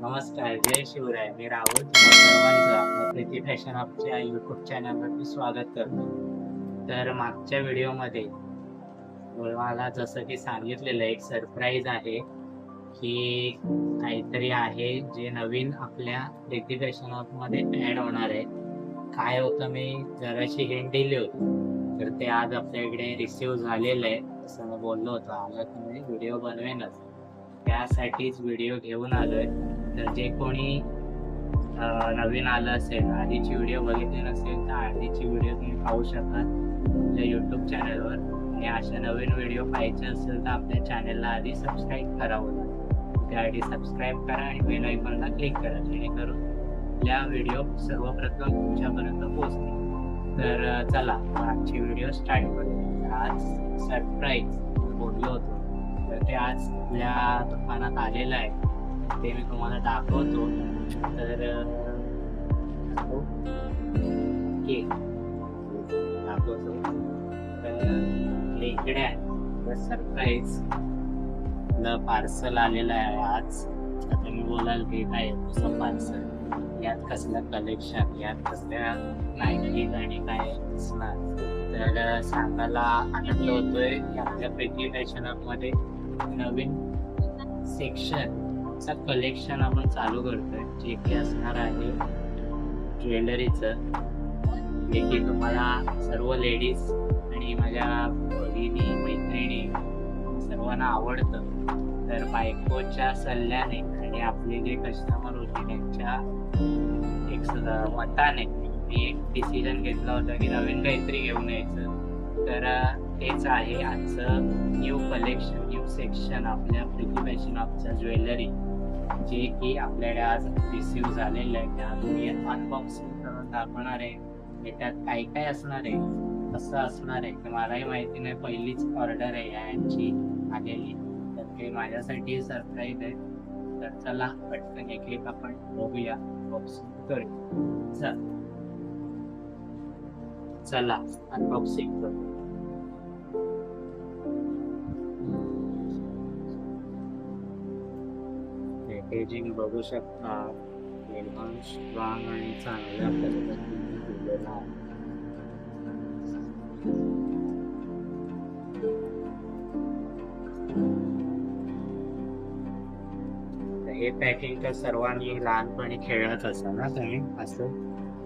नमस्कार जय शिवराय मी राहुल तुम्हा सर्वांचं आपलं प्रीती फॅशन आपच्या युट्यूब चॅनलवरती स्वागत करतो तर मागच्या व्हिडिओमध्ये मला जसं की सांगितलेलं एक सरप्राईज आहे की काहीतरी आहे जे नवीन आपल्या प्रीती फॅशनमध्ये ऍड होणार आहे. काय होतं मी जराशी हिंट दिली होती. तर ते आज आपल्या इकडे रिसिव्ह झालेलं आहे. असं मी बोललो होतो. आला तुम्ही व्हिडिओ बनवेनच. त्यासाठीच व्हिडिओ घेऊन आलोय. तर जे कोणी नवीन आलं असेल आधीची व्हिडिओ बघितली नसेल तर आधीची व्हिडिओ तुम्ही पाहू शकाल आपल्या युट्यूब चॅनलवर आणि अशा नवीन व्हिडिओ पाहायचे असेल तर आपल्या चॅनलला आधी सबस्क्राईब करावं लागेल. त्याआधी सबस्क्राईब करा आणि बेल आयकॉनला क्लिक करा जेणेकरून आपल्या व्हिडिओ सर्वप्रथम तुमच्यापर्यंत पोहोचतील. तर चला आजची व्हिडिओ स्टार्ट करूया. आज सरप्राईज बोललो होतो. तर ते आज आपल्या दुकानात आलेलं आहे. ते मी तुम्हाला दाखवतो. तर केक दाखवतो. तर इकडे आहे. सरप्राईज पार्सल आलेलं आहे आज. आता तुम्ही बोलाल की काय तुझं पार्सल यात कसलं कलेक्शन यात कसल्या नाईटी आणि काय असणार तर सांगायला आनंद होतोय की आपल्या प्रीती फॅशनमध्ये नवीन सेक्शन चा कलेक्शन आपण चालू करतोय जे की असणार आहे ज्वेलरीचं. जे की तुम्हाला सर्व लेडीज आणि माझ्या भगिनी मैत्रिणी सर्वांना आवडतं. तर बायकोच्या सल्ल्याने आणि आपले जे कस्टमर होते त्यांच्या एक मताने मी एक डिसिजन घेतला होता की नवीन काहीतरी घेऊन यायचं. तर तेच आहे आजचं न्यू कलेक्शन न्यू सेक्शन आपल्या प्रीती फॅशन ज्वेलरी जे की आपल्याकडे आज रिसिव्ह झालेलं आहे. त्या तुम्ही अनबॉक्सिंग करून दाखवणार आहे. त्यात काय काय असणार आहे? कसं असणार आहे? ते मलाही माहिती नाही. पहिलीच ऑर्डर आहे यांची आलेली. तर ते माझ्यासाठी सरप्राईज आहे. तर चला पटकन एक एक आपण बघूया. अनबॉक्सिंग करू चल. चला अनबॉक्सिंग करू पॅकेजिंग बघू शकता एकदम स्ट्रॉंग आणि चांगल्या पद्धतीने दिलेला आहे. हे पॅकिंग तर सर्वांनी लहानपणी खेळत असा ना तुम्ही? असं?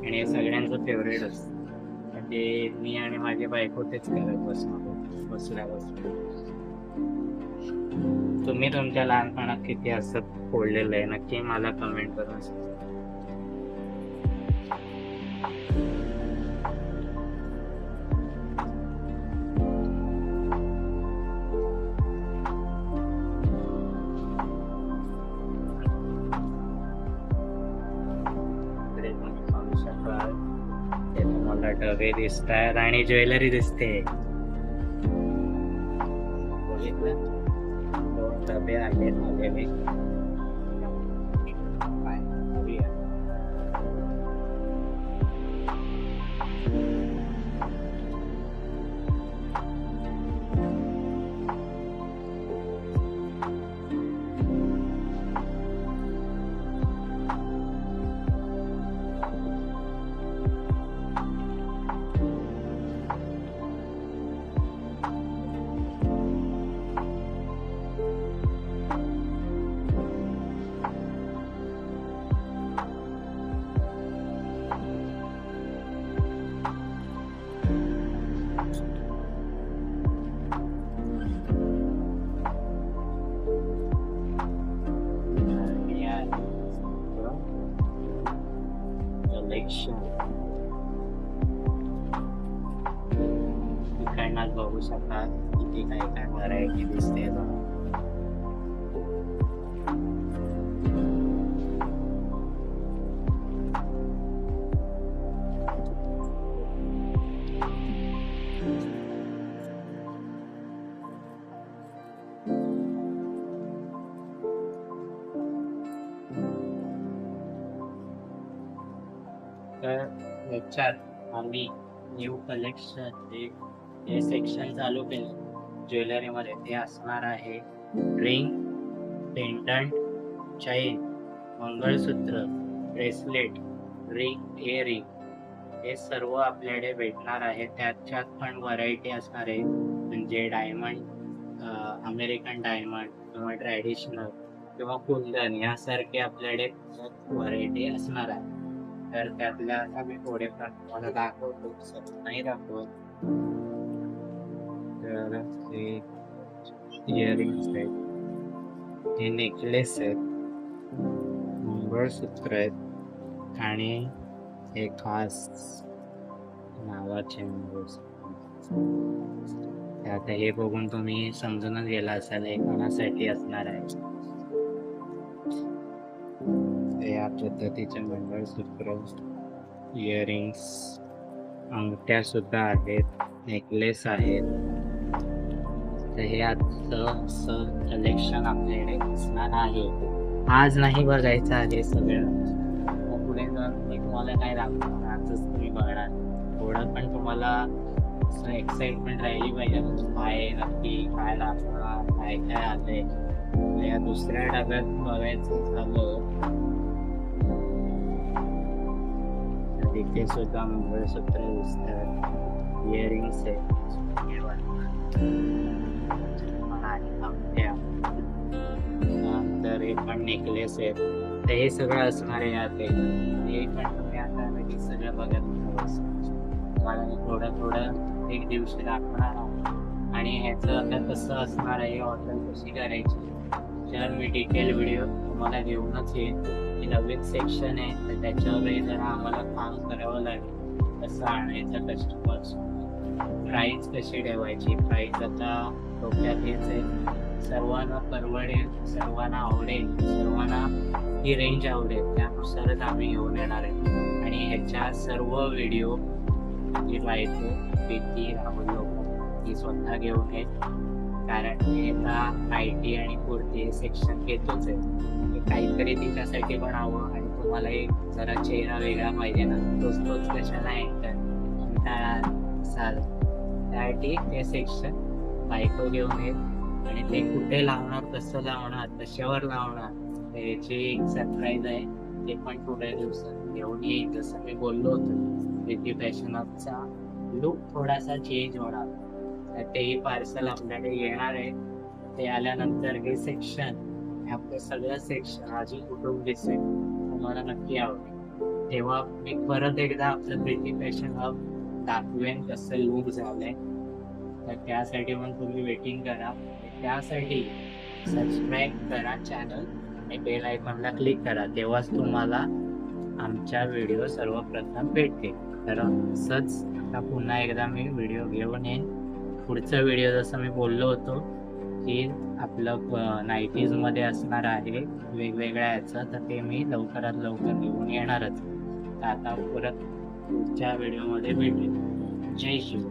आणि हे सगळ्यांचं फेवरेट असतं. ते मी आणि माझी बायको तेच करत बसणार बसल्या बसल्या तुम्ही तुमच्या लहानपणात किती असं फोडलेलं आहे? नक्की मला कमेंट करून पाहू तुम्हाला डबे दिसत आणि ज्वेलरी दिसते. दोन डबे आहेत कलेक्शन इकडनं बघू शकता किती काय काय व्हरायटी दिसते बघा. तर त्याच्यात आम्ही न्यू कलेक्शन एक हे सेक्शन चालू केलं. ज्वेलरीमध्ये ते असणार आहे. Ring pendant chain mangalsutra bracelet ring earring हे सर्व आपल्याकडे भेटणार आहे. त्याच्यात पण व्हरायटी असणार आहे. म्हणजे डायमंड अमेरिकन डायमंड किंवा ट्रॅडिशनल किंवा कुंदन यासारखे आपल्याकडे व्हरायटी असणार आहे. तर त्यातल्या आता मी थोडेफार तुम्हाला दाखवतो नाही दाखवत तर हे इयरिंग्स आहेत हे नेकलेस आहेत मंगळसूत्र आहेत आणि हे खास नावाचे मंगळसूत्र आता हे बघून तुम्ही समजूनच गेला असाल हे कोणासाठी असणार आहे या पद्धतीचे मंगळसूत्र इयरिंग्स अंगठ्या सुद्धा आहेत नेकलेस आहेत. तर हे आजचं कलेक्शन आपल्याकडे दिसणार आहे. आज नाही बघायचं आहे सगळं. मग पुढे जाऊन मी तुम्हाला काय दाखवणार आजच तुम्ही बघणार. थोडं पण तुम्हाला असं एक्साइटमेंट राहिली पाहिजे म्हणजे काय नक्की काय दाखवणार काय काय आलंय या दुसऱ्या डब्यात बघायचं झालं तर इथे सुद्धा मंगळसूत्र दिसतात इयरिंग्स आहेत हे बघा. आणि अंगठ्या नंतर हे पण नेकलेस आहेत तर हे सगळं असणार आहे यात हे पण तुम्ही आता लगेच सगळं बघत राहावं. तुम्हाला थोडं थोडं एक दिवशी दाखवणार आहोत आणि ह्याचं आता कसं असणार आहे ऑर्डर कशी करायची तर मी डिटेल व्हिडिओ तुम्हाला देऊनच येईल हे नवीन सेक्शन आहे तर त्याच्यावरही जरा आम्हाला काम करावं लागेल. कसं आणायचं कस्टमर्स प्राईस कशी ठेवायची? प्राईस आता डोक्यात हेच आहे. सर्वांना परवडेल सर्वांना आवडेल सर्वांना ही रेंज आवडेल. त्यानुसारच आम्ही घेऊन येणार आहे. आणि ह्याच्या सर्व व्हिडिओ जी बायको प्रीती राहुल लोक ती स्वतः घेऊन येत कारण मी आता आय टी आणि कुर्ती सेक्शन घेतोच आहे. काहीतरी तिच्यासाठी पण हवं आणि तुम्हाला एक जरा चेहरा वेगळा पाहिजे ना तोच तोच कशाला एंटर आय त्यासाठी ते सेक्शन बायको घेऊन येत आणि ते कुठे लावणार कसं लावणार कशावर लावणार त्याची एक सरप्राईज आहे ते पण थोड्या दिवसात घेऊन येईल. जसं मी बोललो होतो प्रीती फॅशन ऑफचा लुक थोडासा चेंज होणार. तेही पार्सल आपल्याकडे येणार आहे. ते आल्यानंतर हे सेक्शन आपलं सगळं सेक्शन आजी कुटुंब दिसेल. तुम्हाला नक्की आवडेल. तेव्हा मी परत एकदा आपलं प्रीती फॅशन हब दाखवेन कसं लुक झालंय. तर त्यासाठी पण तुम्ही वेटिंग करा. त्यासाठी सबस्क्राईब करा चॅनल आणि बेल आयकॉनला क्लिक करा. तेव्हाच तुम्हाला आमच्या व्हिडिओ सर्वप्रथम भेटतील. तर असंच आता पुन्हा एकदा मी व्हिडिओ घेऊन येईन. पुढचा व्हिडिओ जसं मी बोललो होतो की आपलं नाईटीजमध्ये असणार आहे वेगवेगळ्या याचं तर ते मी लवकरात लवकर घेऊन येणारच. तर आता परत पुढच्या व्हिडिओमध्ये भेटेल जय शिव.